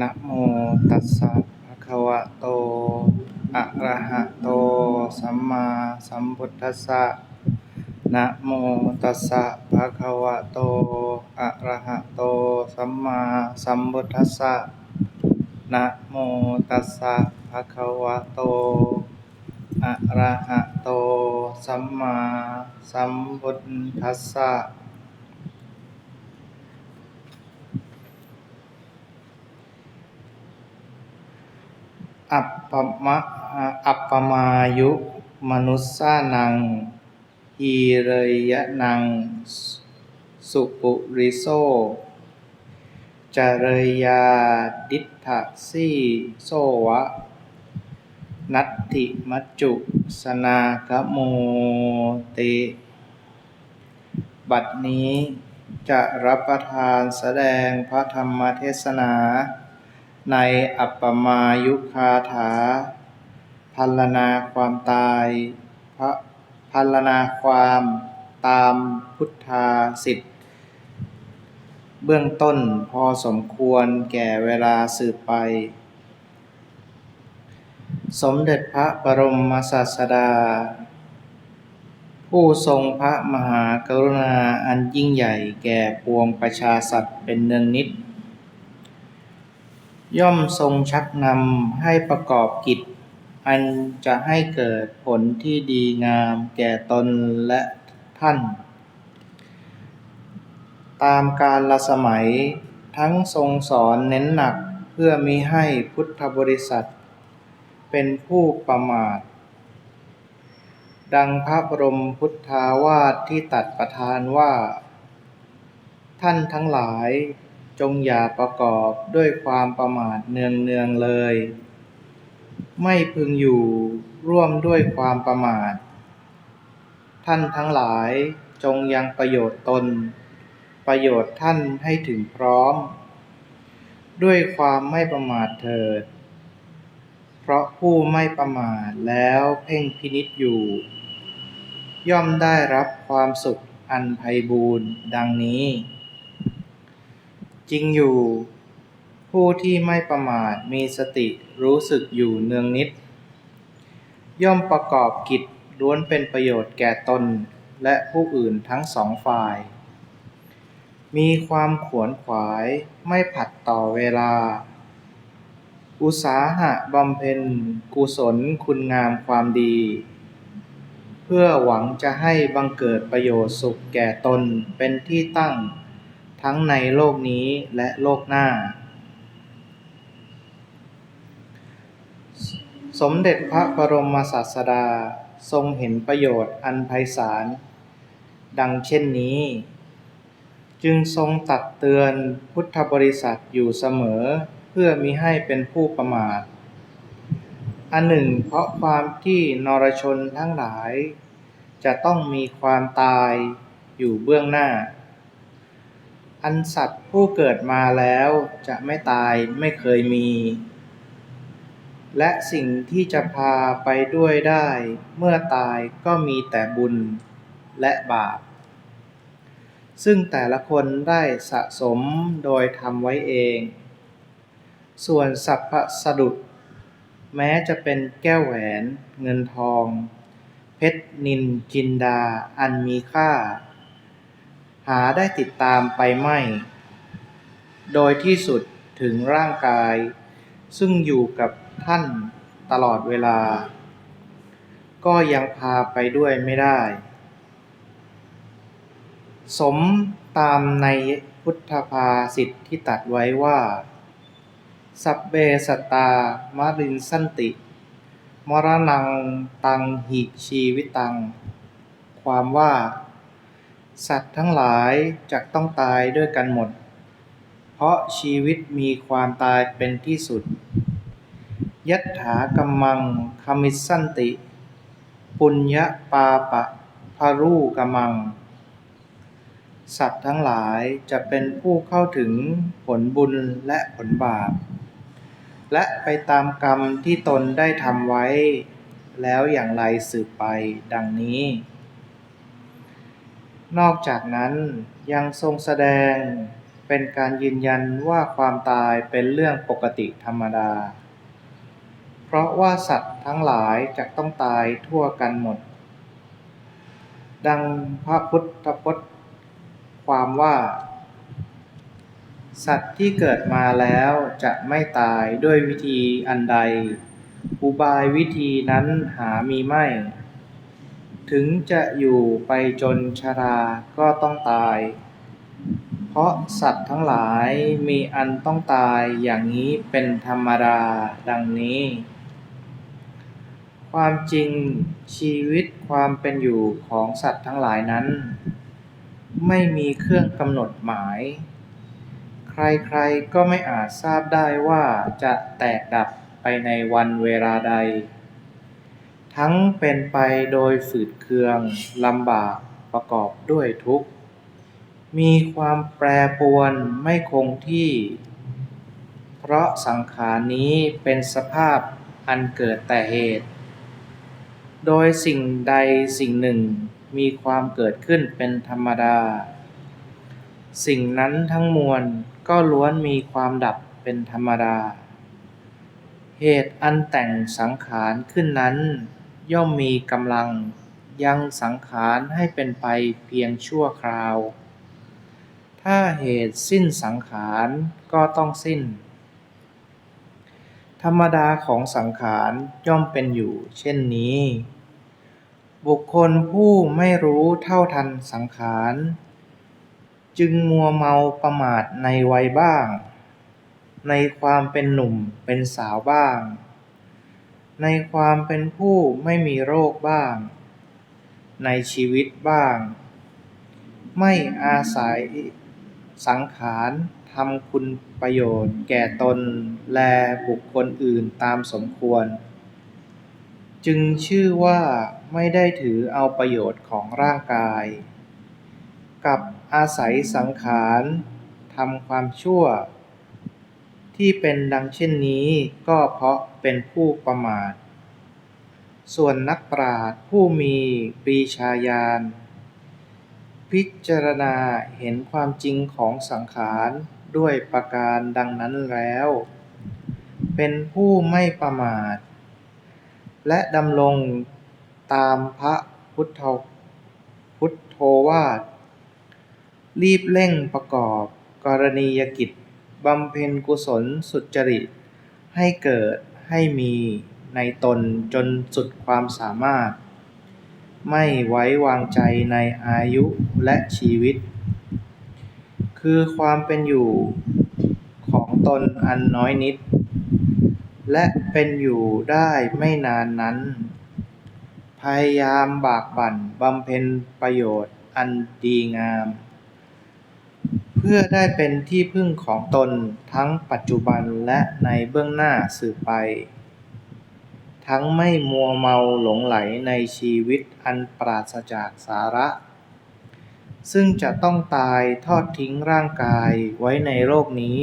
นะโมตัสสะภะคะวะโต อะระหะโต สัมมาสัมพุ ทัสสะนะโมตัสสะภะคะวะโต อะระหะโต สัมมาสัมพุทธัสสะนะโมตัสสะภะคะวะโต อะระหะโต สัมมาสัมพุทธัสสะอัปปมะอัปปมายุ มนุสสานังฮีเรยนัง สุปุริโสจเรยาดิฏฐสีโสวะ นัตถิมัจจุสนากโมเต บัดนี้จะรับประทานแสดงพระธรรมเทศนา ในอัปปมายุคาถา พัลนาความตายพระพัลนาความตามพุทธาสิทธิ์เบื้องต้นพอสมควรแก่เวลาสืบไป สมเด็จพระบรมศาสดา ผู้ทรงพระมหากรุณาอันยิ่งใหญ่แก่ปวงประชาสัตว์เป็นเนืองนิด ย่อมทรงชักนำให้ประกอบกิจ อันจะให้เกิดผลที่ดีงามแก่ตนและท่าน ตามกาลสมัยทั้งทรงสอนเน้นหนักเพื่อมิให้พุทธบริษัท เป็นผู้ประมาท ดังพระบรมพุทธาวาทที่ตัดประทานว่า ท่านทั้งหลายจงอย่าประกอบด้วยความประมาทเนืองเนืองๆเลย ไม่พึงอยู่ร่วมด้วยความประมาท ท่านทั้งหลายจงยังประโยชน์ตน ประโยชน์ท่านให้ถึงพร้อม ด้วยความไม่ประมาทเถิด เพราะผู้ไม่ประมาทแล้วเพ่งพินิจอยู่ ย่อมได้รับความสุขอันไพบูรณ์ดังนี้ จริงอยู่ ผู้ที่ไม่ประมาทมีสติรู้สึกอยู่เนืองนิด ย่อมประกอบกิจล้วนเป็นประโยชน์แก่ตนและผู้อื่นทั้งสองฝ่าย มีความขวนขวายไม่ผัดต่อเวลา อุตสาหะบำเพ็ญกุศลคุณงามความดี เพื่อหวังจะให้บังเกิดประโยชน์สุขแก่ตนเป็นที่ตั้ง ทั้งในโลกนี้และโลกหน้า สมเด็จพระบรมศาสดาทรงเห็นประโยชน์อันไพศาล ดังเช่นนี้ จึงทรงตักเตือนพุทธบริษัทอยู่เสมอเพื่อมิให้เป็นผู้ประมาท อันหนึ่ง เพราะความที่นรชนทั้งหลาย จะต้องมีความตายอยู่เบื้องหน้า อันสัตว์ผู้เกิดมาแล้วจะไม่ตายไม่เคยมี และสิ่งที่จะพาไปด้วยได้ เมื่อตายก็มีแต่บุญและบาป ซึ่งแต่ละคนได้สะสมโดยทำไว้เอง ส่วนสรรพสดุดแม้จะเป็นแก้วแหวนเงินทอง เพชรนินจินดาอันมีค่า หาได้ติดตามไปไม่ โดยที่สุดถึงร่างกาย ซึ่งอยู่กับ ท่านตลอดเวลา ก็ยังพาไปด้วยไม่ได้ สมตามในพุทธภาษิตที่ตรัสไว้ว่า สัพเพสัตา มารินสันติ มรณังตังหิชีวิตัง ความว่า สัตว์ทั้งหลายจะต้องตายด้วยกันหมด เพราะชีวิตมีความตายเป็นที่สุด ยัตถากัมมังคมิสสันติ ปุญญปาปะภารูกมัง สัตว์ทั้งหลายจะเป็นผู้เข้าถึงผลบุญและผลบาป และไปตามกรรมที่ตนได้ทำไว้ แล้วอย่างไรสืบไปดังนี้ นอกจากนั้นยังทรงแสดงเป็นการยืนยันว่าความตายเป็นเรื่องปกติธรรมดา เพราะว่าสัตว์ทั้งหลายจะต้องตายทั่วกันหมด ดังพระพุทธพจน์ ความว่า สัตว์ที่เกิดมาแล้วจะไม่ตายด้วยวิธีอันใด อุบายวิธีนั้นหามีไม่ ถึงจะอยู่ไปจนชราก็ต้องตายเพราะสัตว์ทั้งหลายมีอันต้องตายอย่างนี้เป็นธรรมดาดังนี้ ความจริงชีวิตความเป็นอยู่ของสัตว์ทั้งหลายนั้น ไม่มีเครื่องกำหนดหมาย ใครๆก็ไม่อาจทราบได้ว่าจะแตกดับไปในวันเวลาใด ทั้งเป็นไปโดยฝืดเคืองลำบากประกอบด้วยทุกข์ มีความแปรปรวนไม่คงที่ เพราะสังขารนี้เป็นสภาพอันเกิดแต่เหตุ โดยสิ่งใดสิ่งหนึ่งมีความเกิดขึ้นเป็นธรรมดา สิ่งนั้นทั้งมวลก็ล้วนมีความดับเป็นธรรมดา เหตุอันแต่งสังขารขึ้นนั้น ย่อมมีกำลังยังสังขารให้เป็นไปเพียงชั่วคราว ถ้าเหตุสิ้นสังขารก็ต้องสิ้น ธรรมดาของสังขารย่อมเป็นอยู่เช่นนี้ บุคคลผู้ไม่รู้เท่าทันสังขาร จึงมัวเมาประมาทในวัยบ้าง ในความเป็นหนุ่มเป็นสาวบ้าง ในความเป็นผู้ไม่มีโรคบ้าง ในชีวิตบ้าง ไม่อาศัยสังขารทำคุณประโยชน์แก่ตนและบุคคลอื่นตามสมควร จึงชื่อว่าไม่ได้ถือเอาประโยชน์ของร่างกายกับอาศัยสังขารทำความชั่ว ที่เป็นดังเช่นนี้ก็เพราะเป็นผู้ประมาท ส่วนนักปราชญ์ผู้มีปรีชาญาณพิจารณาเห็นความจริงของสังขารด้วยประการดังนั้นแล้ว เป็นผู้ไม่ประมาท และดำรงตามพระพุทธพุทโธวาท รีบเร่งประกอบกรณียกิจบำเพ็ญกุศลสุจริต ให้เกิดให้มีในตนจนสุดความสามารถ ไม่ไว้วางใจในอายุและชีวิต คือความเป็นอยู่ของตนอันน้อยนิด และเป็นอยู่ได้ไม่นานนั้น พยายามบากบั่นบำเพ็ญประโยชน์อันดีงาม เพื่อได้เป็นที่พึ่งของตนทั้งปัจจุบันและในเบื้องหน้าสืบไป ทั้งไม่มัวเมาหลงใหลในชีวิตอันปราศจากสาระ ซึ่งจะต้องตายทอดทิ้งร่างกายไว้ในโลกนี้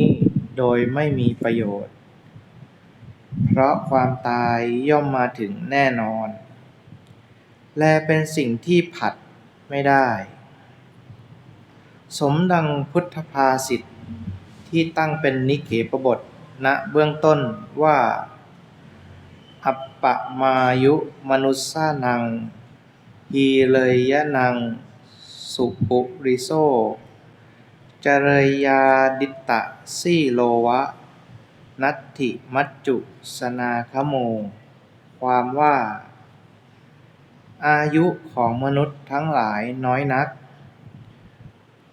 โดยไม่มีประโยชน์ เพราะความตายย่อมมาถึงแน่นอน และเป็นสิ่งที่ผัดไม่ได้ สมดังพุทธภาษิตที่ตั้งเป็นนิเขปบทณเบื้องต้นว่า อัปปมายุมนุสสานังฮีเลยยะนัง สุปุริโสจเรยาดิตตะสีโลวะ นัตถิมัจจุสนาคโม ความว่า อายุของมนุษย์ทั้งหลายน้อยนัก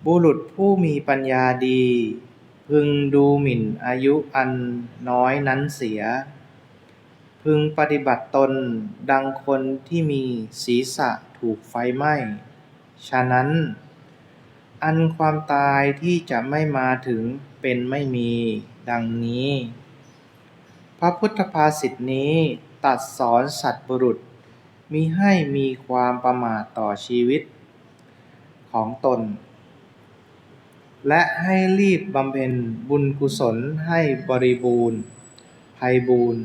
บุรุษผู้มีปัญญาดี พึงดูหมิ่นอายุอันน้อยนั้นเสีย พึงปฏิบัติตนดังคนที่มีศีรษะถูกไฟไหม้ ฉะนั้น อันความตายที่จะไม่มาถึง เป็นไม่มี ดังนี้ พระพุทธภาษิตนี้ตรัสสอนสัตว์บุรุษ มิให้มีความประมาทต่อชีวิต ของตน และให้รีบบำเพ็ญบุญกุศลให้บริบูรณ์ไพบูรณ์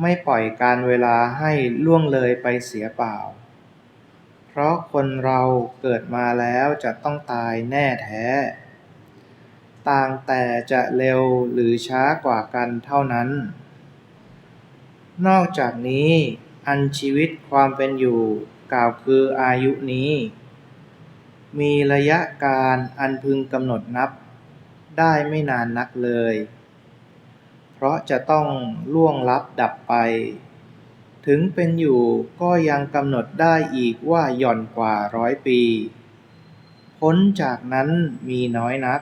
ไม่ปล่อยกาลเวลาให้ล่วงเลยไปเสียเปล่า เพราะคนเราเกิดมาแล้วจะต้องตายแน่แท้ ต่างแต่จะเร็วหรือช้ากว่ากันเท่านั้น นอกจากนี้ อันชีวิตความเป็นอยู่กล่าวคืออายุนี้ มีระยะการอันพึงกำหนดนับ ได้ไม่นานนักเลย เพราะจะต้องล่วงลับดับไป ถึงเป็นอยู่ก็ยังกำหนดได้อีกว่าหย่อนกว่าร้อยปี พ้นจากนั้นมีน้อยนัก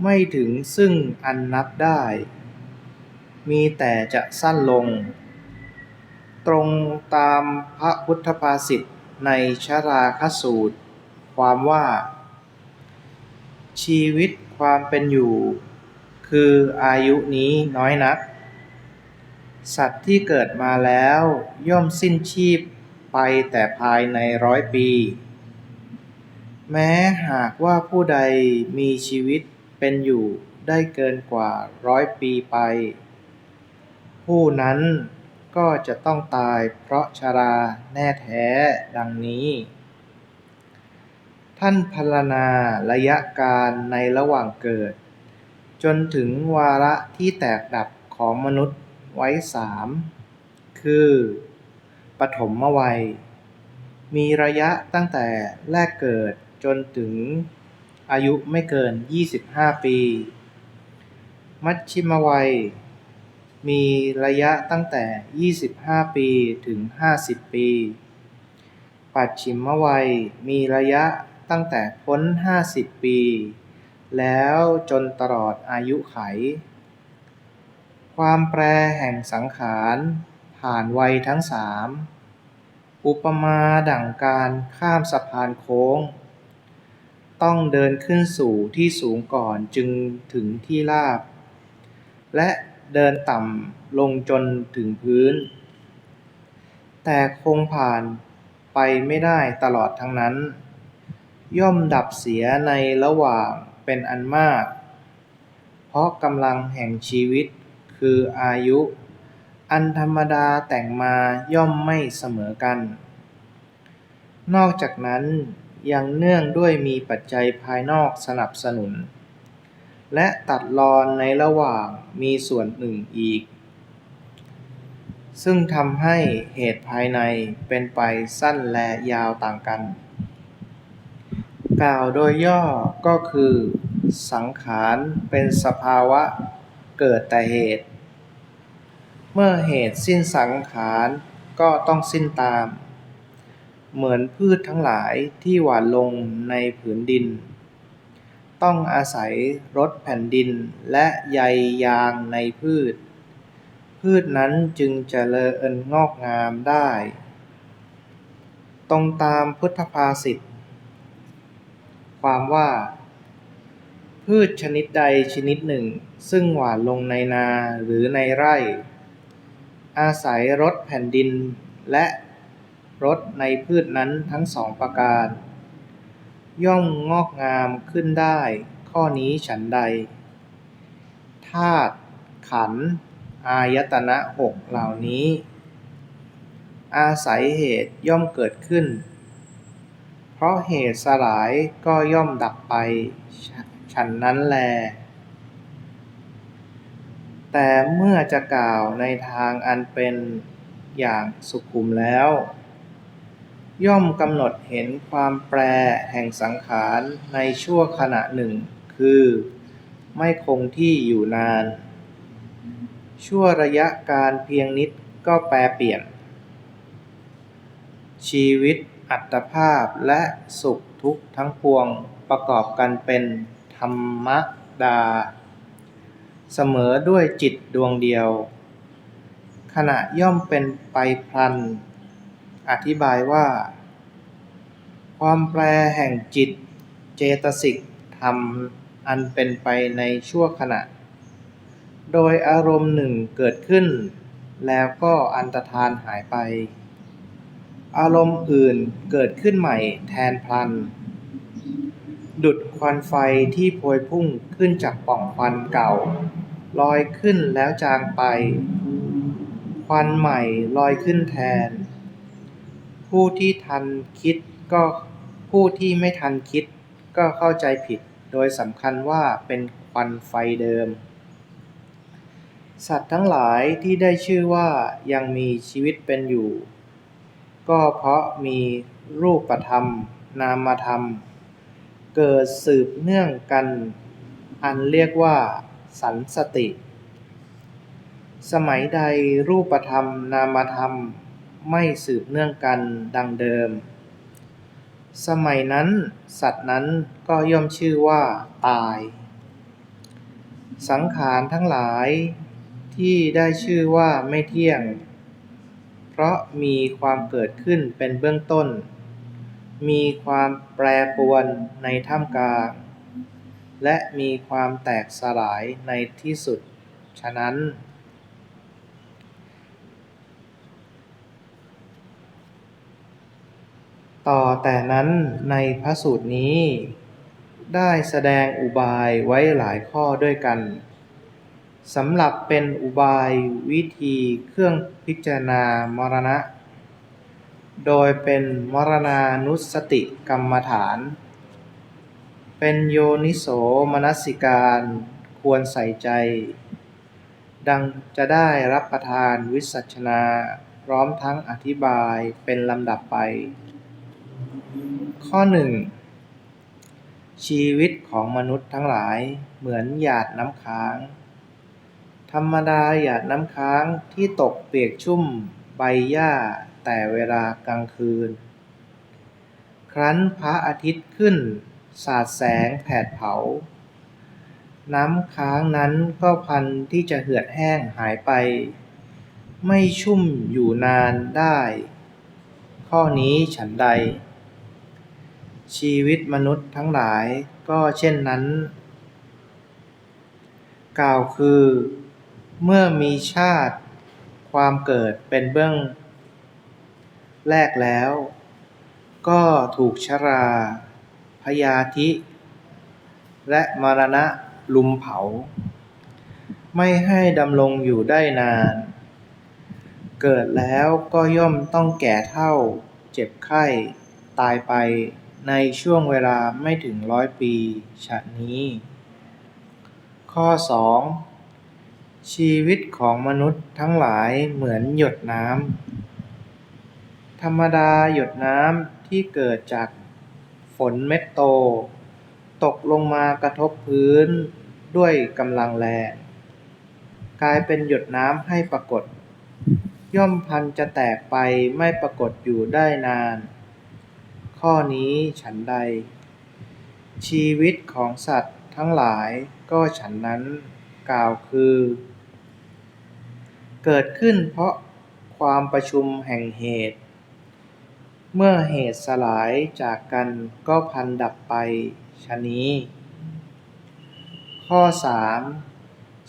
ไม่ถึงซึ่งอันนับได้ มีแต่จะสั้นลง ตรงตามพระพุทธภาษิตในชราคสูตร ความว่า ชีวิตความเป็นอยู่ คืออายุนี้น้อยนัก สัตว์ที่เกิดมาแล้วย่อมสิ้นชีพไปแต่ภายในร้อยปี แม้หากว่าผู้ใดมีชีวิต เป็นอยู่ได้เกินกว่าร้อยปีไป ผู้นั้นก็จะต้องตายเพราะชราแน่แท้ดังนี้ ท่านพรรณนาระยะการในระหว่างเกิด จนถึงวาระที่แตกดับของมนุษย์ไว้สามคือปฐมวัย มีระยะตั้งแต่แรกเกิดจนถึง อายุไม่เกิน 25 ปี มัชชิมวัย มีระยะตั้งแต่ 25 ปีถึง 50 ปี ปัจฉิมวัย มีระยะตั้งแต่พ้น 50 ปี แล้วจนตลอดอายุไข ความแปรแห่งสังขารผ่านวัยทั้งสามอุปมาดั่งการข้ามสะพานโค้ง ต้องเดินขึ้นสู่ที่สูงก่อนจึงถึงที่ราบ และเดินต่ำลงจนถึงพื้น แต่คงผ่านไปไม่ได้ตลอดทั้งนั้น ย่อมดับเสียในระหว่างเป็นอันมาก เพราะกำลังแห่งชีวิตคืออายุ อันธรรมดาแต่งมาย่อมไม่เสมอกัน นอกจากนั้น ยังเนื่องด้วยมีปัจจัยภายนอกสนับสนุน และตัดรอนในระหว่างมีส่วนหนึ่งอีก ซึ่งทำให้เหตุภายในเป็นไปสั้นและยาวต่างกัน กล่าวโดยย่อก็คือ สังขารเป็นสภาวะเกิดแต่เหตุ เมื่อเหตุสิ้นสังขารก็ต้องสิ้นตาม เหมือนพืชทั้งหลายที่หว่านลงในผืนดิน ต้องอาศัยรดแผ่นดินและใยยางในพืช พืชนั้นจึงเจริญงอกงามได้ ตรงตามพุทธภาษิตความว่า พืชชนิดใดชนิดหนึ่ง ซึ่งหว่านลงในนาหรือในไร่ อาศัยรดแผ่นดินและ รดในพืชนั้นทั้งสองประการ ย่อมงอกงามขึ้นได้ ข้อนี้ฉันใดธาตุขัน อายตนะหกเหล่านี้ อาศัยเหตุย่อมเกิดขึ้น เพราะเหตุสลายก็ย่อมดับไป ฉันนั้นแล แต่เมื่อจะกล่าวในทางอันเป็นอย่างสุขุมแล้ว ย่อมกำหนดเห็นความแปรแห่งสังขารในชั่วขณะหนึ่ง คือ ไม่คงที่อยู่นาน ชั่วระยะการเพียงนิดก็แปรเปลี่ยน ชีวิตอัตภาพและสุขทุกข์ทั้งปวงประกอบกันเป็นธรรมดา เสมอด้วยจิตดวงเดียว ขณะย่อมเป็นไปพลัน อธิบายว่า ความแปรแห่งจิตเจตสิกธรรมอันเป็นไปในชั่วขณะ โดยอารมณ์หนึ่งเกิดขึ้น แล้วก็อันตรธานหายไป อารมณ์อื่นเกิดขึ้นใหม่แทนพลัน ดุจควันไฟที่พวยพุ่งขึ้นจากป่องควันเก่า ลอยขึ้นแล้วจางไป ควันใหม่ลอยขึ้นแทน ผู้ที่ทันคิดก็ผู้ที่ไม่ทันคิดก็เข้าใจผิด โดยสำคัญว่าเป็นควันไฟเดิม สัตว์ทั้งหลายที่ได้ชื่อว่ายังมีชีวิตเป็นอยู่ ก็เพราะมีรูปธรรม นามธรรม เกิดสืบเนื่องกัน อันเรียกว่า สันสติ สมัยใดรูปธรรม นามธรรม ไม่สืบเนื่องกันดังเดิม สมัยนั้น สัตว์นั้นก็ย่อมชื่อว่าตาย สังขารทั้งหลายที่ได้ชื่อว่าไม่เที่ยง เพราะมีความเกิดขึ้นเป็นเบื้องต้น มีความแปรปรวนในท่ามกลาง และมีความแตกสลายในที่สุด ฉะนั้น ต่อแต่นั้นในพระสูตรนี้ ได้แสดงอุบายไว้หลายข้อด้วยกันสำหรับเป็นอุบายวิธีเครื่องพิจารณามรณะ โดยเป็นมรณานุสติกรรมฐาน เป็นโยนิโสมนสิการควรใส่ใจ ดังจะได้รับประทานวิสัชนา พร้อมทั้งอธิบายเป็นลำดับไป ข้อหนึ่งชีวิตของมนุษย์ทั้งหลายเหมือนหยาดน้ำค้าง ธรรมดาหยาดน้ำค้างที่ตกเปียกชุ่มใบหญ้าแต่เวลากลางคืน ครั้นพระอาทิตย์ขึ้น สาดแสงแผดเผา น้ำค้างนั้นก็พันที่จะเหือดแห้งหายไป ไม่ชุ่มอยู่นานได้ ข้อนี้ฉันใด ชีวิตมนุษย์ทั้งหลายก็เช่นนั้น กล่าวคือ เมื่อมีชาติความเกิดเป็นเบื้องแรกแล้ว ก็ถูกชรา พยาธิ และมรณะลุมเผา ไม่ให้ดำรงอยู่ได้นาน เกิดแล้วก็ย่อมต้องแก่เฒ่า เจ็บไข้ ตายไป ในช่วงเวลาไม่ถึงร้อยปีฉะนี้ ข้อสองชีวิตของมนุษย์ทั้งหลายเหมือนหยดน้ำธรรมดาหยดน้ำที่เกิดจากฝนเม็ดโต ตกลงมากระทบพื้นด้วยกำลังแรงกลายเป็นหยดน้ำให้ปรากฏ ย่อมพันจะแตกไปไม่ปรากฏอยู่ได้นาน ข้อนี้ฉันใด ชีวิตของสัตว์ทั้งหลายก็ฉันนั้น กล่าวคือ เกิดขึ้นเพราะความประชุมแห่งเหตุ เมื่อเหตุสลายจากกันก็พันดับไปฉะนี้ ข้อสาม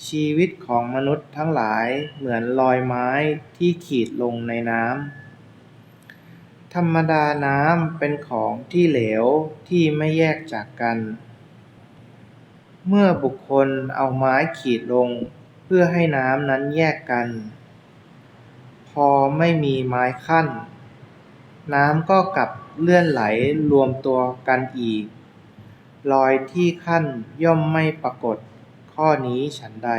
ชีวิตของมนุษย์ทั้งหลายเหมือนรอยไม้ที่ขีดลงในน้ำ ธรรมดาน้ำเป็นของที่เหลวที่ไม่แยกจากกัน เมื่อบุคคลเอาไม้ขีดลงเพื่อให้น้ำนั้นแยกกัน พอไม่มีไม้คั่นน้ำก็กลับเลื่อนไหลรวมตัวกันอีก รอยที่คั่นย่อมไม่ปรากฏข้อนี้ฉันใด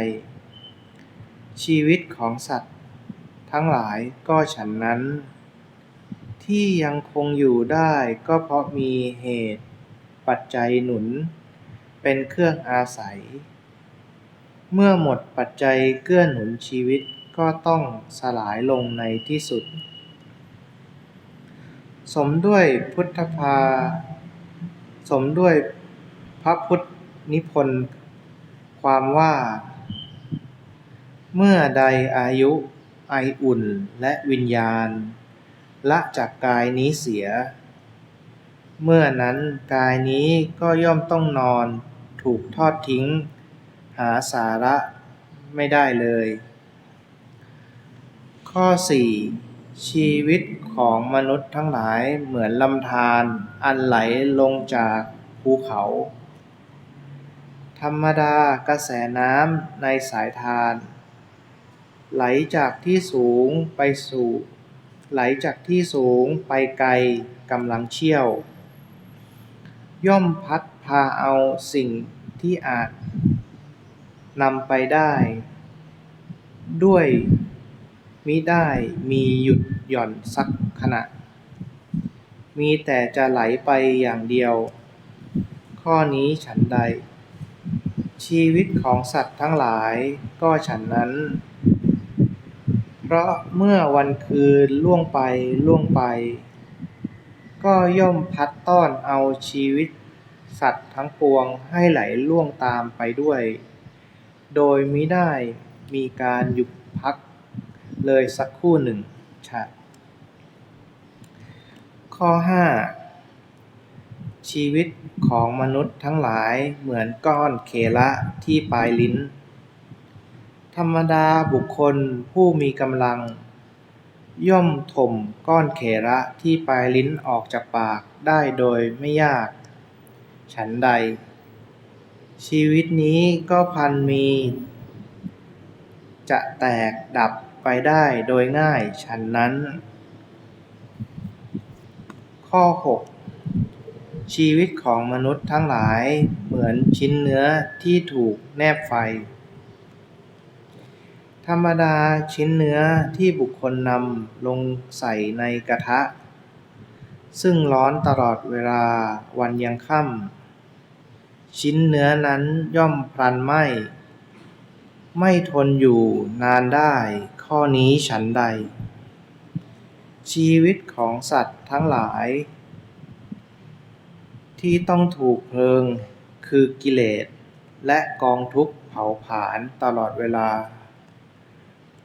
ชีวิตของสัตว์ ทั้งหลายก็ฉันนั้น ที่ยังคงอยู่ได้ก็เพราะมีเหตุปัจจัยหนุนเป็นเครื่องอาศัย เมื่อหมดปัจจัยเกื้อหนุนชีวิตก็ต้องสลายลงในที่สุด สมด้วยพุทธภา สมด้วยพระพุทธนิพนธ์ความว่า เมื่อใดอายุไออุ่นและวิญญาณ ละจากกายนี้เสีย เมื่อนั้นกายนี้ก็ย่อมต้องนอน ถูกทอดทิ้ง หาสาระไม่ได้เลย ข้อ 4. ชีวิตของมนุษย์ทั้งหลายเหมือนลำธารอันไหลลงจากภูเขา ธรรมดากระแสน้ำในสายทานไหลจากที่สูงไปสู่ ไหลจากที่สูงไปไกลกำลังเชี่ยว ย่อมพัดพาเอาสิ่งที่อาจนำไปได้ ด้วยมิได้มีหยุดหย่อนสักขณะ มีแต่จะไหลไปอย่างเดียว ข้อนี้ฉันใด ชีวิตของสัตว์ทั้งหลายก็ฉันนั้น เพราะเมื่อวันคืนล่วงไปล่วงไป ก็ย่อมพัดต้อนเอาชีวิต สัตว์ทั้งปวงให้ไหลล่วงตามไปด้วย โดยมิได้มีการหยุดพักเลยสักครู่หนึ่งฉะข้อ 5. ชีวิตของมนุษย์ทั้งหลายเหมือนก้อนเคละที่ปลายลิ้น ธรรมดาบุคคลผู้มีกำลัง ย่อมถมก้อนเคละที่ปลายลิ้นออกจากปากได้โดยไม่ยาก ฉันใด ชีวิตนี้ก็พันมี จะแตกดับไปได้โดยง่ายฉันนั้น ข้อ 6. ชีวิตของมนุษย์ทั้งหลายเหมือนชิ้นเนื้อที่ถูกแนบไฟ ธรรมดาชิ้นเนื้อที่บุคคลนำลงใส่ในกระทะ ซึ่งร้อนตลอดเวลาวันยังค่ำชิ้นเนื้อนั้นย่อมพลันไหมไม่ทนอยู่นานได้ ข้อนี้ฉันใด ชีวิตของสัตว์ทั้งหลาย ที่ต้องถูกเพลิงคือกิเลส และกองทุกข์เผาผลาญตลอดเวลา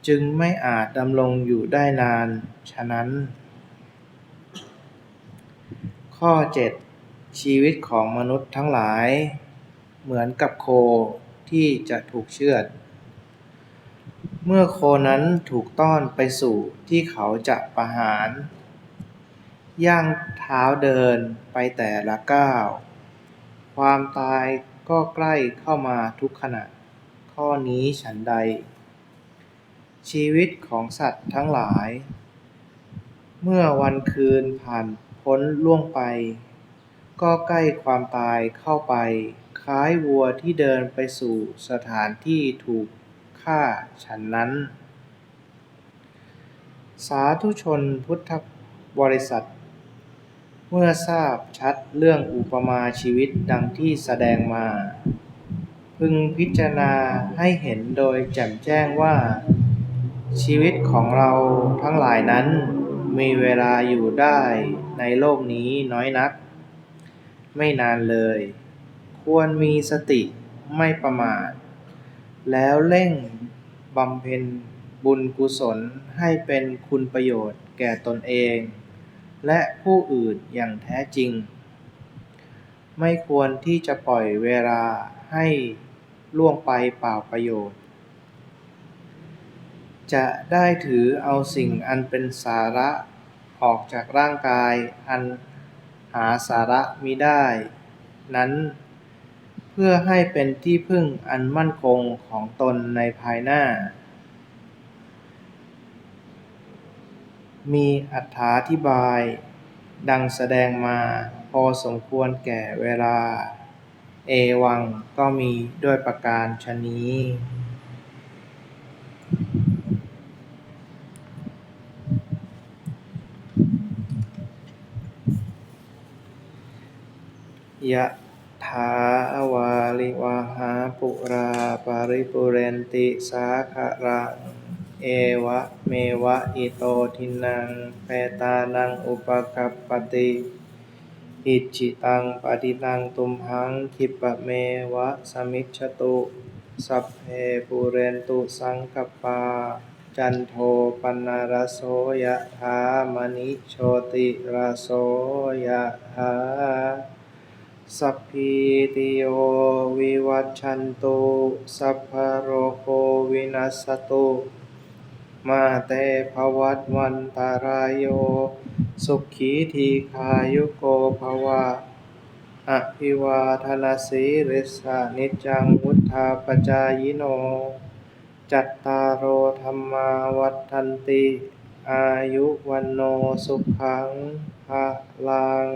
จึงไม่อาจดำรงอยู่ได้นาน ฉะนั้น ข้อ 7. ชีวิตของมนุษย์ทั้งหลาย เหมือนกับโคที่จะถูกเชือด เมื่อโคนั้นถูกต้อนไปสู่ที่เขาจะประหาร ย่างเท้าเดินไปแต่ละก้าว ความตายก็ใกล้เข้ามาทุกขณะ ข้อนี้ฉันใด ชีวิตของสัตว์ทั้งหลาย เมื่อวันคืนผ่านพ้นล่วงไป ก็ใกล้ความตายเข้าไป คล้ายวัวที่เดินไปสู่สถานที่ถูกฆ่าฉันนั้น สาธุชนพุทธบริษัท เมื่อทราบชัดเรื่องอุปมาชีวิตดังที่แสดงมา พึงพิจารณาให้เห็นโดยแจ่มแจ้งว่า ชีวิตของเราทั้งหลายนั้น มีเวลาอยู่ได้ในโลกนี้น้อยนัก ไม่นานเลย ควรมีสติไม่ประมาท แล้วเร่งบำเพ็ญบุญกุศลให้เป็นคุณประโยชน์แก่ตนเอง และผู้อื่นอย่างแท้จริง ไม่ควรที่จะปล่อยเวลาให้ล่วงไปเปล่าประโยชน์ จะได้ถือเอาสิ่งอันเป็นสาระออกจากร่างกายอันหาสาระมิได้ นั้น เพื่อให้เป็นที่พึ่งอันมั่นคงของตนในภายหน้า มีอรรถาธิบาย ดังแสดงมาพอสมควรแก่เวลา เอวังก็มีด้วยประการฉะนี้ ยะถาวาลิวหาปุราปาริปุเรนติสาคารังเอวะเมวะอิโตทินังเปตานังอุปกัปปติอิจิตังปฏิตังตุมหังคิปะเมวะสมิจฉตุสัพเพปูเรนตุสังกปา จันโทปนารโสยะถามณิโชติรสโสยะถา สัพพิติโยวิวัชชันตุสัพพะโรโควินัสตุมาเตภวัตวันตารายโย สุขีทีขายุโกภวะอภิวาทนาสีริสานิจังวุธาปจายโน จัตตารโอธรรมาวัฏันติ อายุวันโนสุขังภะลัง